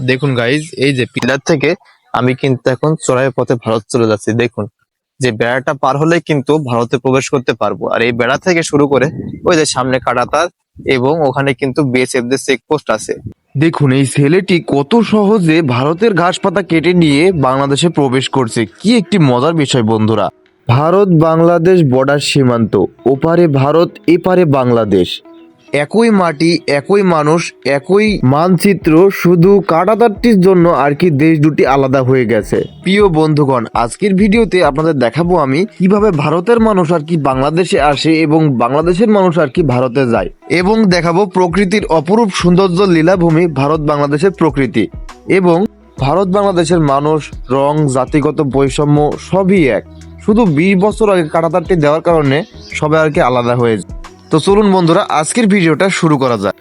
দেখুন গাইজ এই যে পিলার থেকে আমি কিন্তু এখন চড়াই পথে ভারত চলে যাচ্ছি। দেখুন, যে বেড়াটা পার হলে কিন্তু ভারতে প্রবেশ করতে পারব। আর এই বেড়া থেকে শুরু করে ওই যে সামনে কাটাতার এবং ওখানে কিন্তু বিএসএফ দের চেকপোস্ট আছে। দেখুন, এই ছেলেটি কত সহজে ভারতের ঘাস পাতা কেটে নিয়ে বাংলাদেশে প্রবেশ করছে। কি একটি মজার বিষয় বন্ধুরা। ভারত বাংলাদেশ বর্ডার সীমান্ত। ওপারে ভারত, এপারে বাংলাদেশ। একই মাটি, একই মানুষ, একই মানচিত্র, শুধু কাটাতারটির জন্য আর কি দেশ দুটি আলাদা হয়ে গেছে। প্রিয় বন্ধুগণ, আজকের ভিডিওতে আপনাদের দেখাবো আমি কীভাবে ভারতের মানুষ আর কি বাংলাদেশে আসে এবং বাংলাদেশের মানুষ আর কি ভারতে যায়। এবং দেখাবো প্রকৃতির অপরূপ সৌন্দর্য লীলাভূমি ভারত বাংলাদেশের প্রকৃতি এবং ভারত বাংলাদেশের মানুষ, রং, জাতিগত বৈষম্য সবই এক। শুধু বিশ বছর আগে কাটাতারটি দেওয়ার কারণে সবাই আর কি আলাদা হয়ে যায়। তো চলুন বন্ধুরা, আজকের ভিডিওটা শুরু করা যাক।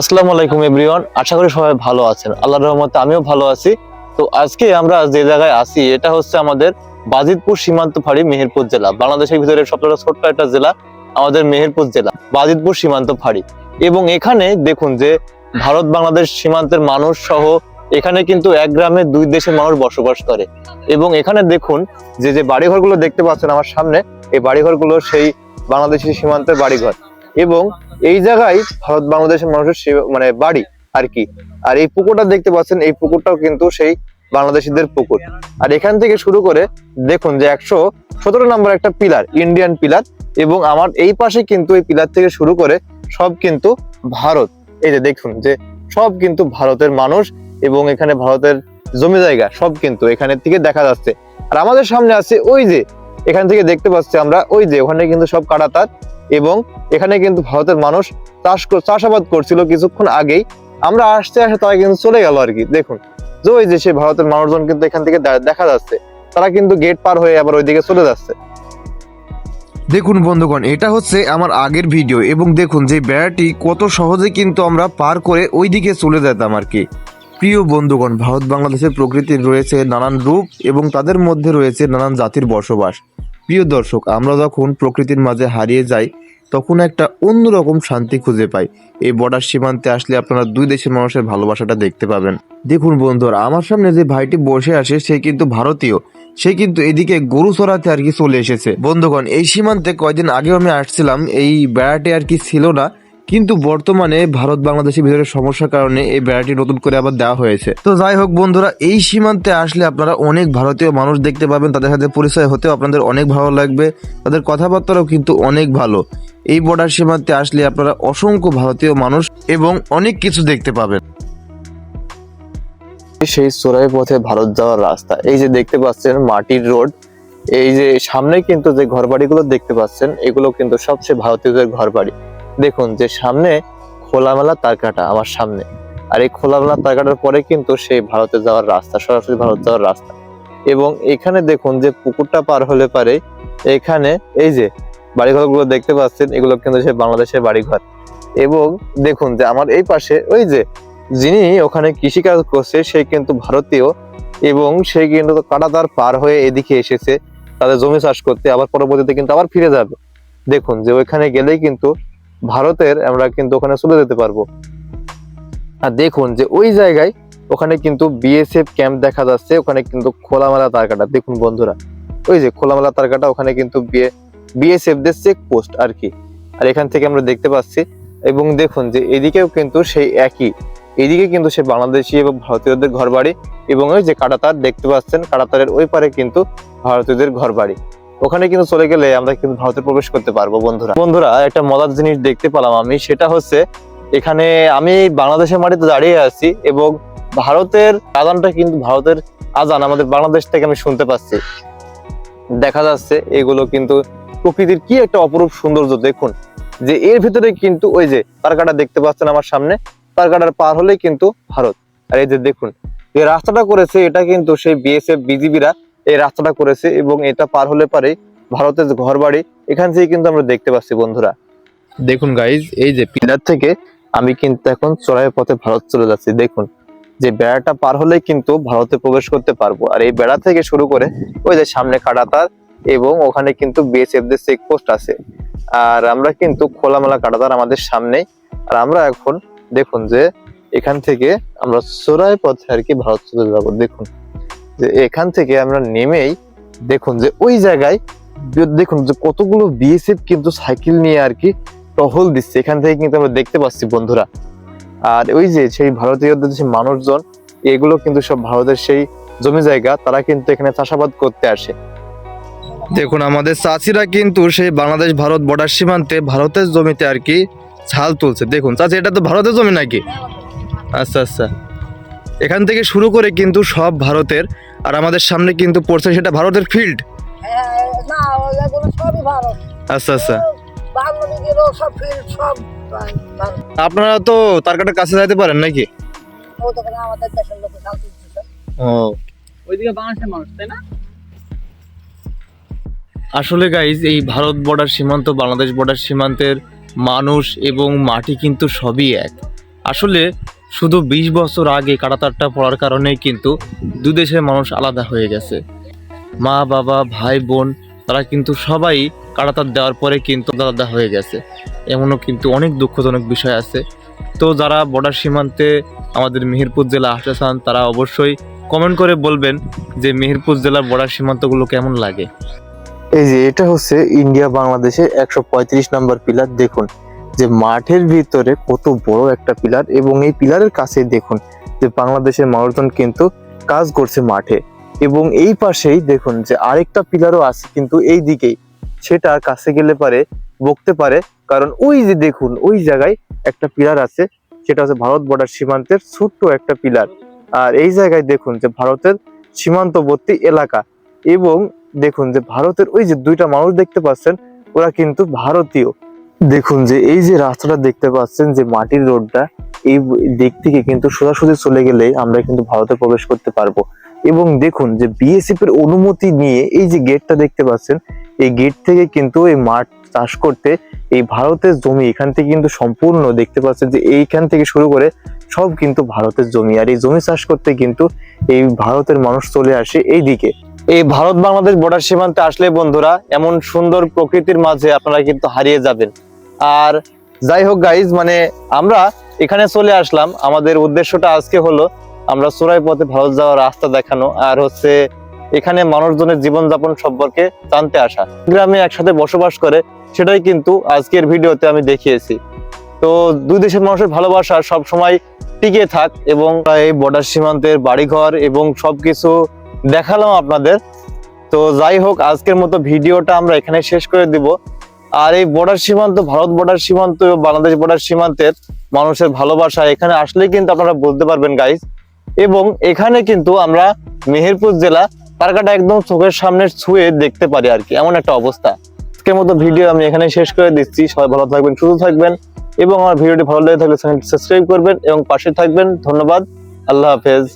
আসসালামু আলাইকুম এভরিওয়ান, আশা করি সবাই ভালো আছেন। আল্লাহর রহমতে আমিও ভালো আছি। তো আজকে আমরা যে জায়গায় আছি, এটা হচ্ছে আমাদের বাজিতপুর সীমান্ত ফাঁড়ি, মেহেরপুর জেলা। বাংলাদেশের ভিতরে সবচেয়ে ছোট্ট একটা জেলা, আমাদের মেহেরপুর জেলা, বাজিতপুর সীমান্ত ফাঁড়ি। এবং এখানে দেখুন যে, ভারত, বাংলাদেশ সীমান্তের মানুষ সহ এখানে কিন্তু এক গ্রামে দুই দেশের মানুষ বসবাস করে। এবং এখানে দেখুন যে যে বাড়িঘরগুলো দেখতে পাচ্ছেন আমার সামনে, এই বাড়িঘরগুলো সেই বাংলাদেশি সীমান্তের বাড়িঘর। এবং এই জায়গায় ভারত বাংলাদেশের মানুষের মানে বাড়ি আর কি। আর এই পুকুরটা দেখতে পাচ্ছেন, এই পুকুরটাও কিন্তু সেই বাংলাদেশিদের পুকুর। আর এখান থেকে শুরু করে দেখুন যে একশো সতেরো নম্বর একটা পিলার ইন্ডিয়ান পিলার। এবং আমার এই পাশে কিন্তু এই পিলার থেকে শুরু করে সব কিন্তু ভারত। এই যে দেখুন যে সব কিন্তু ভারতের মানুষ এবং এখানে ভারতের জমি জায়গা সব কিন্তু এখানে থেকে দেখা যাচ্ছে। আর আমাদের সামনে আছে ওই যে এখান থেকে দেখতে পাচ্ছি আমরা, ওই যে ওখানে কিন্তু সব কাটাতার এবং এখানে কিন্তু ভারতের মানুষ চাষ চাষাবাদ করছিল কিছুক্ষণ আগেই। আমরা আসতে আসতে তারা কিন্তু চলে গেল আর কি, দেখুন। যে ওই যে সে ভারতের মানুষজন কিন্তু এখান থেকে দেখা যাচ্ছে, তারা কিন্তু গেট পার হয়ে আবার ওইদিকে চলে যাচ্ছে। দেখুন বন্ধুগণ, এটা হচ্ছে আমার আগের ভিডিও এবং দেখুন যে বেড়াটি কত সহজে কিন্তু আমরা পার করে ওই দিকে চলে যেতাম আর কি। প্রিয় বন্ধুগণ, ভারত বাংলাদেশের প্রকৃতির রয়েছে নানান রূপ এবং তাদের মধ্যে রয়েছে নানান জাতির বসবাস। প্রিয় দর্শক, আমরা যখন প্রকৃতির মাঝে হারিয়ে যাই, তখন একটা অন্যরকম শান্তি খুঁজে পাই। এই বর্ডার সীমান্তে আসলে আপনারা দুই দেশের মানুষের ভালোবাসাটা দেখতে পাবেন। দেখুন বন্ধুরা, আমার সামনে যে ভাইটি বসে আসে সে কিন্তু ভারতীয়। সে কিন্তু এদিকে গরু চড়াতে আর কি চলে এসেছে। বন্ধুগণ, এই সীমান্তে কয়দিন আগেও আমি আসছিলাম, এই বেড়াটি আর কি ছিল না। কিন্তু বর্তমানে ভারত বাংলাদেশের ভিতরে সমস্যার কারণে এই বেড়াটি নতুন করে আবার দেওয়া হয়েছে। তো যাই হোক বন্ধুরা, এই সীমান্তে আসলে আপনারা অনেক ভারতীয় মানুষ দেখতে পাবেন, তাদের সাথে পরিচয় হতেও আপনাদের অনেক ভালো লাগবে। তাদের কথাবার্তাও কিন্তু অনেক ভালো। এই বর্ডার সীমান্তে আসলে আপনারা অসংখ্য ভারতীয় মানুষ এবং অনেক কিছু দেখতে পাবেন। সেই চোরাই পথে ভারত যাওয়ার রাস্তা। এই যে দেখতে পাচ্ছেন মাটির রোড, এই যে সামনে কিন্তু যে ঘরবাড়িগুলো দেখতে পাচ্ছেন, এগুলো কিন্তু সবচেয়ে ভারতীয়দের ঘরবাড়ি। দেখুন যে সামনে খোলামেলা তারকাটা আমার সামনে। আর এই খোলামেলা তারকাটার পরে কিন্তু সেই ভারতে যাওয়ার রাস্তা, সরাসরি ভারত যাওয়ার রাস্তা। এবং এখানে দেখুন যে পুকুরটা পার হলে পারে, এখানে এই যে বাড়িঘরগুলো দেখতে পাচ্ছেন, এগুলো কিন্তু সেই বাংলাদেশের বাড়িঘর। এবং দেখুন যে আমার এই পাশে ওই যে যিনি ওখানে কৃষিকাজ করছে, সে কিন্তু ভারতীয় এবং সে কিন্তু কাটাতার পার হয়ে এদিকে এসেছে। তাদের জমি চাষ করতে, আবার পরবর্তীতে কিন্তু আবার ফিরে যাবে। দেখুন যে ওইখানে গেলেই কিন্তু ভারতের আমরা কিন্তু ওখানে চলে যেতে পারব। আর দেখুন যে ওই জায়গায় ওখানে কিন্তু বিএসএফ ক্যাম্প দেখা যাচ্ছে, ওখানে কিন্তু খোলামেলা তারকাটা। দেখুন বন্ধুরা, ওই যে খোলামেলা তারকাটা ওখানে কিন্তু বিএসএফ দের চেক পোস্ট আর কি। আর এখান থেকে আমরা দেখতে পাচ্ছি, এবং দেখুন যে এদিকেও কিন্তু সেই একই। এদিকে কিন্তু সে বাংলাদেশি এবং ভারতীয়দের ঘর বাড়ি এবং ওই যে কাটাতার দেখতে পাচ্ছেন, কাটাতারের ওই পারে কিন্তু ভারতীয়দের ঘর বাড়ি ওখানে কিন্তু চলে গেলে আমরা কিন্তু ভারতে প্রবেশ করতে পারব, বন্ধুরা। বন্ধুরা, একটা মজার জিনিস দেখতে পেলাম আমি, সেটা হচ্ছে এখানে আমি বাংলাদেশের মাটিতে দাঁড়িয়ে আছি এবং ভারতের আজানটা কিন্তু ভারতের আজান আমাদের বাংলাদেশ থেকে আমি শুনতে পাচ্ছি। দেখা যাচ্ছে এগুলো কিন্তু প্রকৃতির কি একটা অপরূপ সৌন্দর্য, দেখুন। যে এর ভিতরে কিন্তু ওই যে তারকাটা দেখতে পাচ্ছেন আমার সামনে, তারকাটার পার হলেই কিন্তু ভারত। আর এই যে দেখুন এই রাস্তাটা করেছে, এটা কিন্তু সেই বিএসএফ বিজিবিরা এই রাস্তাটা করেছে এবং এটা পার হলে পারে ভারতের ঘর বাড়ি এখান থেকে কিন্তু আমরা দেখতে পাচ্ছি বন্ধুরা। দেখুন গাইজ এই যে পিলার থেকে আমি কিন্তু এখন চড়াই পথে ভারত চলে যাচ্ছি। দেখুন, যে বেড়াটা পার হলেই কিন্তু ভারতে প্রবেশ করতে পারব। আর এই বেড়া থেকে শুরু করে ওই যে সামনে কাটাতার এবং ওখানে কিন্তু বিএসএফ দের চেকপোস্ট আছে। আর আমরা কিন্তু খোলামেলা কাটাতার আমাদের সামনে। আর আমরা এখন দেখুন যে এখান থেকে আমরা চোরাই পথে আর কি ভারত চলে যাব। দেখুন যে এখান থেকে আমরা নেমেই দেখুন যে ওই জায়গায় দেখুন যে কতগুলো বিএসএফ কিন্তু সাইকেল নিয়ে আর কি টহল দিচ্ছে। এখান থেকে কিন্তু আমরা দেখতে পাচ্ছি বন্ধুরা। আর ওই যে সেই ভারতীয়দের যে মানুষজন, এগুলো কিন্তু সব ভারতের সেই জমি জায়গা, তারা কিন্তু এখানে চাষাবাদ করতে আসে। দেখুন, আমাদের চাষিরা কিন্তু সেই বাংলাদেশ ভারত বর্ডার সীমান্তে ভারতের জমিতে আর কি ছাল তুলছে। দেখুন চাষি এটা তো ভারতের জমি নাকি? আচ্ছা আচ্ছা। এখান থেকে শুরু করে কিন্তু সব ভারতের আর আমাদের সামনে কিন্তু পড়ছে সেটা ভারতের ফিল্ড হ্যাঁ, না এগুলো সবই ভারত। আচ্ছা আচ্ছা। আপনারা তো তার কাটার কাছে যাইতে পারেন নাকি? ও ওইদিকে বাংলাদেশের মানুষ তাই না? আসলে গাইজ এই ভারত বর্ডার সীমান্ত বাংলাদেশ বর্ডার সীমান্তের মানুষ এবং মাটি কিন্তু সবই এক। আসলে শুধু বিশ বছর আগে কাটাতারটা পড়ার কারণেই কিন্তু দু দেশের মানুষ আলাদা হয়ে গেছে। মা, বাবা, ভাই, বোন, তারা কিন্তু সবাই কাটাতার দেওয়ার পরে কিন্তু আলাদা হয়ে গেছে। এমনও কিন্তু অনেক দুঃখজনক বিষয় আছে। তো যারা বর্ডার সীমান্তে আমাদের মেহেরপুর জেলা আসতে চান, তারা অবশ্যই কমেন্ট করে বলবেন যে মেহেরপুর জেলার বর্ডার সীমান্তগুলো কেমন লাগে। এই যে এটা হচ্ছে ইন্ডিয়া বাংলাদেশের একশো পঁয়ত্রিশ নম্বর পিলার দেখুন। যে মাঠের ভিতরে কত বড় একটা পিলার এবং এই পিলারের কাছে দেখুন যে বাংলাদেশের মানুষজন কিন্তু কাজ করছে মাঠে। এবং এই পাশেই দেখুন যে আরেকটা পিলারও আছে কিন্তু এই দিকেই। সেটা কাছে গেলে পারে, বকতে পারে, কারণ ওই যে দেখুন, ওই জায়গায় একটা পিলার আছে, সেটা হচ্ছে ভারত বর্ডার সীমান্তের ছোট্ট একটা পিলার। আর এই জায়গায় দেখুন যে ভারতের সীমান্তবর্তী এলাকা এবং দেখুন যে ভারতের ওই যে দুইটা মানুষ দেখতে পাচ্ছেন, ওরা কিন্তু ভারতীয়। দেখুন যে এই যে রাস্তাটা দেখতে পাচ্ছেন যে মাটির রোডটা, এই দিক থেকে কিন্তু সোজাসুজি চলে গেলে আমরা কিন্তু ভারতে প্রবেশ করতে পারব। এবং দেখুন যে বিএসএফ এর অনুমতি নিয়ে এই যে গেটটা দেখতে পাচ্ছেন, এই গেট থেকে কিন্তু এই মাঠ চাষ করতে এই ভারতের জমি এখান থেকে কিন্তু সম্পূর্ণ দেখতে পাচ্ছেন যে এইখান থেকে শুরু করে সব কিন্তু ভারতের জমি। আর এই জমি চাষ করতে কিন্তু এই ভারতের মানুষ চলে আসে এই দিকে। এই ভারত বাংলাদেশ বর্ডার সীমান্তে আসলে বন্ধুরা, এমন সুন্দর প্রকৃতির মাঝে আপনারা কিন্তু হারিয়ে যাবেন। আর যাই হোক গাইজ মানে আমরা এখানে চলে আসলাম। আমাদের উদ্দেশ্যটা আজকে হলো, আমরা চোরাই পথে ভারত যাওয়ার রাস্তা দেখানো আর হচ্ছে এখানে মানুষজনের জীবনযাপন সম্পর্কে জানতে আসা। গ্রামে একসাথে বসবাস করে, সেটাই কিন্তু আজকের ভিডিওতে আমি দেখিয়েছি। তো দুই দেশের মানুষের ভালোবাসা সব সময় টিকে থাক এবং এই বর্ডার সীমান্তের বাড়িঘর এবং সবকিছু দেখালাম আপনাদের। তো যাই হোক, আজকের মতো ভিডিওটা আমরা এখানে শেষ করে দিব। আর এই বর্ডার সীমান্ত, ভারত বর্ডার সীমান্ত বাংলাদেশ বর্ডার সীমান্তের মানুষের ভালোবাসা এখানে আসলে কিন্তু আপনারা বলতে পারবেন গাইজ এবং এখানে কিন্তু আমরা মেহেরপুর জেলা তারকাটা একদম চোখের সামনে ছুঁয়ে দেখতে পারি আর কি। এমন একটা অবস্থা। আজকের মতো ভিডিও আমি এখানে শেষ করে দিচ্ছি। সবাই ভালো থাকবেন, সুস্থ থাকবেন এবং আমার ভিডিওটি ভালো লেগে থাকলে সাবস্ক্রাইব করবেন এবং পাশে থাকবেন। ধন্যবাদ। আল্লাহ হাফেজ।